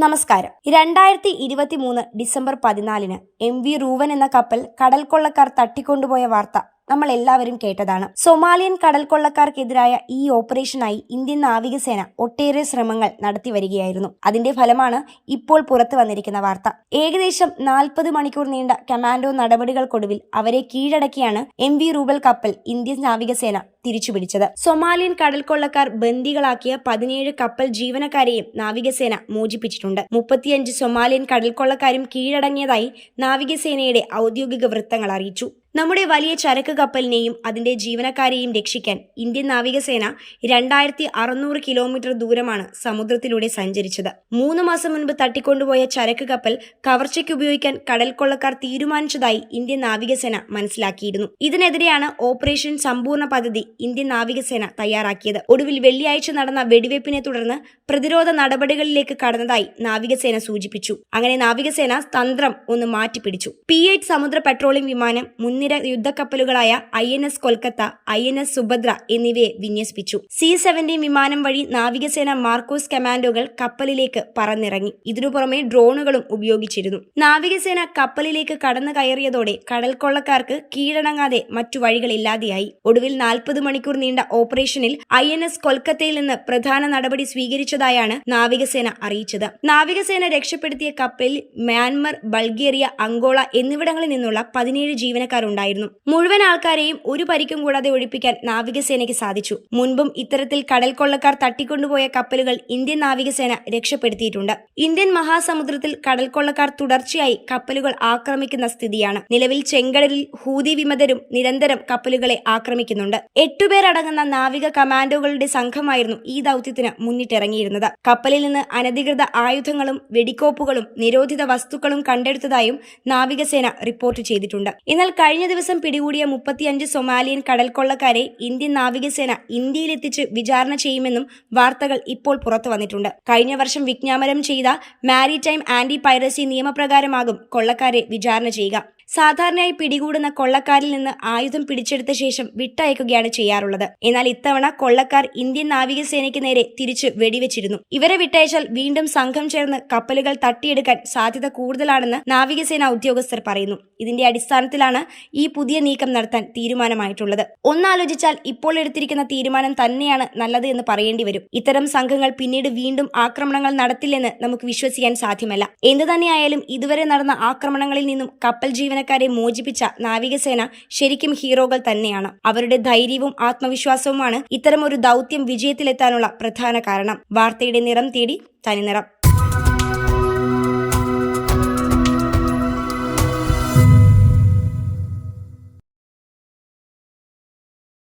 നമസ്കാരം. രണ്ടായിരത്തി ഇരുപത്തി മൂന്ന് ഡിസംബർ പതിനാലിന് എം വി റൂവൻ എന്ന കപ്പൽ കടൽ കൊള്ളക്കാർ തട്ടിക്കൊണ്ടുപോയ വാർത്ത നമ്മൾ എല്ലാവരും കേട്ടതാണ്. സൊമാലിയൻ കടൽ കൊള്ളക്കാർക്കെതിരായ ഈ ഓപ്പറേഷനായി ഇന്ത്യൻ നാവികസേന ഒട്ടേറെ ശ്രമങ്ങൾ നടത്തി വരികയായിരുന്നു. അതിന്റെ ഫലമാണ് ഇപ്പോൾ പുറത്തു വന്നിരിക്കുന്ന വാർത്ത. ഏകദേശം നാൽപ്പത് മണിക്കൂർ നീണ്ട കമാൻഡോ നടപടികൾക്കൊടുവിൽ അവരെ കീഴടക്കിയാണ് എം വി റൂബൽ കപ്പൽ ഇന്ത്യൻ നാവികസേന തിരിച്ചുപിടിച്ചത്. സൊമാലിയൻ കടൽ കൊള്ളക്കാർ ബന്ദികളാക്കിയ പതിനേഴ് കപ്പൽ ജീവനക്കാരെയും നാവികസേന മോചിപ്പിച്ചിട്ടുണ്ട്. മുപ്പത്തിയഞ്ച് സൊമാലിയൻ കടൽ കൊള്ളക്കാരും കീഴടങ്ങിയതായി നാവികസേനയുടെ ഔദ്യോഗിക വൃത്തങ്ങൾ അറിയിച്ചു. നമ്മുടെ വലിയ ചരക്ക് കപ്പലിനെയും അതിന്റെ ജീവനക്കാരെയും രക്ഷിക്കാൻ ഇന്ത്യൻ നാവികസേന രണ്ടായിരത്തി അറുന്നൂറ് കിലോമീറ്റർ ദൂരമാണ് സമുദ്രത്തിലൂടെ സഞ്ചരിച്ചത്. മൂന്ന് മാസം മുൻപ് തട്ടിക്കൊണ്ടുപോയ ചരക്ക് കപ്പൽ കവർച്ചയ്ക്ക് ഉപയോഗിക്കാൻ കടൽ കൊള്ളക്കാർ തീരുമാനിച്ചതായി ഇന്ത്യൻ നാവികസേന മനസ്സിലാക്കിയിരുന്നു. ഇതിനെതിരെയാണ് ഓപ്പറേഷൻ സമ്പൂർണ പദ്ധതി ഇന്ത്യൻ നാവികസേന തയ്യാറാക്കിയത്. ഒടുവിൽ വെള്ളിയാഴ്ച നടന്ന വെടിവയ്പ്പിനെ തുടർന്ന് പ്രതിരോധ നടപടികളിലേക്ക് കടന്നതായി നാവികസേന സൂചിപ്പിച്ചു. അങ്ങനെ നാവികസേന തന്ത്രം ഒന്ന് മാറ്റിപ്പിടിച്ചു. പി എയ്റ്റ് സമുദ്ര പെട്രോളിംഗ് വിമാനം മുൻനിര യുദ്ധക്കപ്പലുകളായ I N S Kolkata I N S Subhadra എന്നിവയെ വിന്യസിപ്പിച്ചു. സി സെവന്റി വിമാനം വഴി നാവികസേന മാർക്കോസ് കമാൻഡോകൾ കപ്പലിലേക്ക് പറന്നിറങ്ങി. ഇതിനു പുറമെ ഡ്രോണുകളും ഉപയോഗിച്ചിരുന്നു. നാവികസേന കപ്പലിലേക്ക് കടന്നു കയറിയതോടെ കടൽക്കൊള്ളക്കാർക്ക് കീഴടങ്ങാതെ മറ്റു വഴികളില്ലാതെയായി. ഒടുവിൽ നാൽപ്പത് മണിക്കൂർ നീണ്ട ഓപ്പറേഷനിൽ ഐ എൻ എസ് കൊൽക്കത്തയിൽ നിന്ന് പ്രധാന നടപടി സ്വീകരിച്ചതായാണ് നാവികസേന അറിയിച്ചത്. നാവികസേന രക്ഷപ്പെടുത്തിയ കപ്പലിൽ മ്യാൻമർ ബൾഗേറിയ അങ്കോള എന്നിവിടങ്ങളിൽ നിന്നുള്ള പതിനേഴ് ജീവനക്കാരുണ്ടായിരുന്നു മുഴുവൻ ആൾക്കാരെയും ഒരു പരിക്കും കൂടാതെ ഒഴിപ്പിക്കാൻ നാവികസേനയ്ക്ക് സാധിച്ചു. മുൻപും ഇത്തരത്തിൽ കടൽ കൊള്ളക്കാർ തട്ടിക്കൊണ്ടുപോയ കപ്പലുകൾ ഇന്ത്യൻ നാവികസേന രക്ഷപ്പെടുത്തിയിട്ടുണ്ട്. ഇന്ത്യൻ മഹാസമുദ്രത്തിൽ കടൽ കൊള്ളക്കാർ തുടർച്ചയായി കപ്പലുകൾ ആക്രമിക്കുന്ന സ്ഥിതിയാണ്. നിലവിൽ ചെങ്കടലിൽ ഹൂതി വിമതരും നിരന്തരം കപ്പലുകളെ ആക്രമിക്കുന്നുണ്ട്. എട്ടുപേരടങ്ങുന്ന നാവിക കമാൻഡോകളുടെ സംഘമായിരുന്നു ഈ ദൗത്യത്തിന് മുന്നിട്ടിറങ്ങിയിരുന്നത്. കപ്പലിൽ നിന്ന് അനധികൃത ആയുധങ്ങളും വെടിക്കോപ്പുകളും നിരോധിത വസ്തുക്കളും കണ്ടെടുത്തതായും നാവികസേന റിപ്പോർട്ട് ചെയ്തിട്ടുണ്ട്. എന്നാൽ കഴിഞ്ഞ ദിവസം പിടികൂടിയ മുപ്പത്തിയഞ്ച് സൊമാലിയൻ കടൽക്കൊള്ളക്കാരെ ഇന്ത്യൻ നാവികസേന ഇന്ത്യയിലെത്തിച്ച് വിചാരണ ചെയ്യുമെന്നും വാർത്തകൾ ഇപ്പോൾ പുറത്തു വന്നിട്ടുണ്ട്. കഴിഞ്ഞ വർഷം വിജ്ഞാപനം ചെയ്ത മാരിടൈം ആന്റി പൈറസി നിയമപ്രകാരമാകും കൊള്ളക്കാരെ വിചാരണ ചെയ്യുക. സാധാരണയായി പിടികൂടുന്ന കൊള്ളക്കാരിൽ നിന്ന് ആയുധം പിടിച്ചെടുത്ത ശേഷം വിട്ടയക്കുകയാണ് ചെയ്യാറുള്ളത്. എന്നാൽ ഇത്തവണ കൊള്ളക്കാർ ഇന്ത്യൻ നാവികസേനയ്ക്ക് നേരെ തിരിച്ച് വെടിവെച്ചിരുന്നു. ഇവരെ വിട്ടയച്ചാൽ വീണ്ടും സംഘം ചേർന്ന് കപ്പലുകൾ തട്ടിയെടുക്കാൻ സാധ്യത കൂടുതലാണെന്ന് നാവികസേന ഉദ്യോഗസ്ഥർ പറയുന്നു. ഇതിന്റെ അടിസ്ഥാനത്തിലാണ് ഈ പുതിയ നീക്കം നടത്താൻ തീരുമാനമായിട്ടുള്ളത്. ഒന്നാലോചിച്ചാൽ ഇപ്പോൾ എടുത്തിരിക്കുന്ന തീരുമാനം തന്നെയാണ് നല്ലത് എന്ന് പറയേണ്ടി വരും. ഇത്തരം സംഘങ്ങൾ പിന്നീട് വീണ്ടും ആക്രമണങ്ങൾ നടത്തില്ലെന്ന് നമുക്ക് വിശ്വസിക്കാൻ സാധ്യമല്ല. എന്തു തന്നെയായാലും ഇതുവരെ നടന്ന ആക്രമണങ്ങളിൽ നിന്നും കപ്പൽ ജീവനക്കാരെ മോചിപ്പിച്ച നാവികസേന ശരിക്കും ഹീറോകൾ തന്നെയാണ്. അവരുടെ ധൈര്യവും ആത്മവിശ്വാസവുമാണ് ഇത്തരമൊരു ദൗത്യം വിജയത്തിലെത്താനുള്ള പ്രധാന കാരണം. വാർത്തയുടെ നിറം തേടി തനിനിറം.